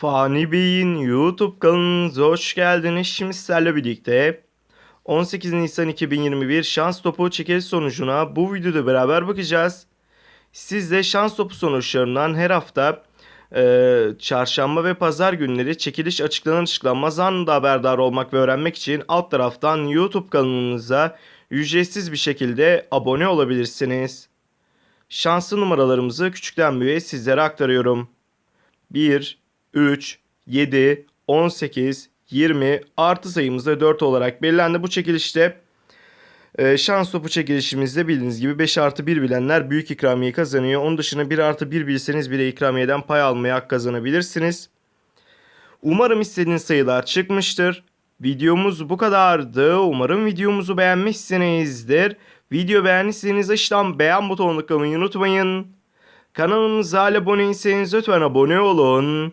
Fani Bey'in YouTube kanalınıza hoş geldiniz. Şimdi sizlerle birlikte 18 Nisan 2021 şans topu çekiliş sonucuna bu videoda beraber bakacağız. Siz de şans topu sonuçlarından her hafta e, çarşamba ve pazar günleri çekiliş açıklanan açıklanmaz anında haberdar olmak ve öğrenmek için alt taraftan YouTube kanalımıza ücretsiz bir şekilde abone olabilirsiniz. Şanslı numaralarımızı küçükten büyüğe sizlere aktarıyorum. 1, 3, 7, 18, 20 artı sayımız da 4 olarak belirlendi. Bu çekilişte e, şans topu çekilişimizde bildiğiniz gibi 5 artı 1 bilenler büyük ikramiye kazanıyor. Onun dışında 1 artı 1 bilseniz bile ikramiyeden pay almaya hak kazanabilirsiniz. Umarım istediğiniz sayılar çıkmıştır. Videomuz bu kadardı. Umarım videomuzu beğenmişsinizdir. Video beğendiyseniz aşağıdan beğen butonuna tıklamayı unutmayın. Kanalımıza hala abone değilseniz lütfen abone olun.